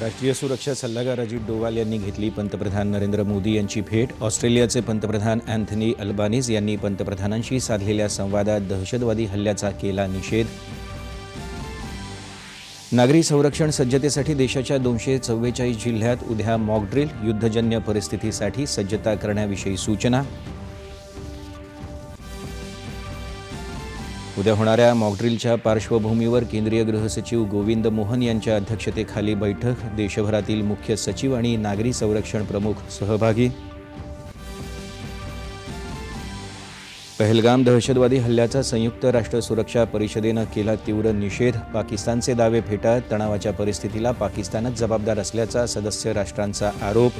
राष्ट्रीय सुरक्षा सल्लागार अजित डोवाल यांनी घेतली पंतप्रधान नरेंद्र मोदी यांची भेट. ऑस्ट्रेलियाचे पंतप्रधान अँथनी अल्बानीज यांनी पंतप्रधानांशी साधलेल्या संवादात दहशतवादी हल्ल्याचा केला निषेध. नागरी संरक्षण सज्जतेसाठी देशाच्या दोनशे चव्वेचाळीस जिल्ह्यात उद्या मॉकड्रिल युद्धजन्य परिस्थितीसाठी सज्जता करण्याविषयी सूचना. उद्या होणाऱ्या मॉकड्रिलच्या पार्श्वभूमीवर केंद्रीय गृहसचिव गोविंद मोहन यांच्या अध्यक्षतेखाली बैठक. देशभरातील मुख्य सचिव आणि नागरी संरक्षण प्रमुख सहभागी. पहलगाम दहशतवादी हल्ल्याचा संयुक्त राष्ट्र सुरक्षा परिषदेनं केला तीव्र निषेध. पाकिस्तानचे दावे फेटाळत तणावाच्या परिस्थितीला पाकिस्तानच जबाबदार असल्याचा सदस्य राष्ट्रांचा आरोप.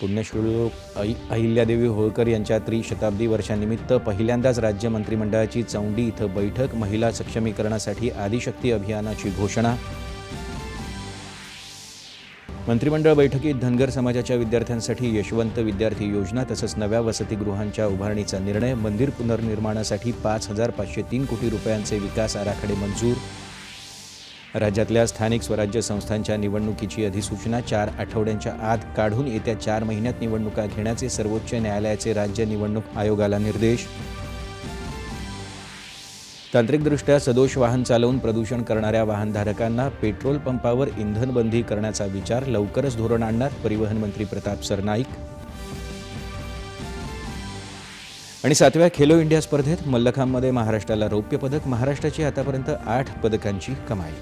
पुण्यश्लोक अहि अहिल्यादेवी होळकर यांच्या त्रिशताब्दी वर्षानिमित्त पहिल्यांदाच राज्य मंत्रिमंडळाची चौंडी इथं बैठक महिला सक्षमीकरणासाठी आदिशक्ती अभियानाची घोषणा. मंत्रिमंडळ बैठकीत धनगर समाजाच्या विद्यार्थ्यांसाठी यशवंत विद्यार्थी योजना तसंच नव्या वसतिगृहांच्या उभारणीचा निर्णय मंदिर पुनर्निर्माणासाठी पाच हजार पाचशे तीन कोटी रुपयांचे विकास आराखडे मंजूर राज्यातल्या स्थानिक स्वराज्य संस्थांच्या निवडणुकीची अधिसूचना चार आठवड्यांच्या आत काढून येत्या चार महिन्यात निवडणुका घेण्याचे सर्वोच्च न्यायालयाचे राज्य निवडणूक आयोगाला निर्देश. तांत्रिकदृष्ट्या सदोष वाहन चालवून प्रदूषण करणाऱ्या वाहनधारकांना पेट्रोल पंपावर इंधन बंदी करण्याचा विचार लवकरच धोरण आणणार परिवहन मंत्री प्रताप सरनाईक. आणि सातव्या खेलो इंडिया स्पर्धेत मल्लखांबमध्ये महाराष्ट्राला रौप्य पदक महाराष्ट्राची आतापर्यंत आठ पदकांची कमाई.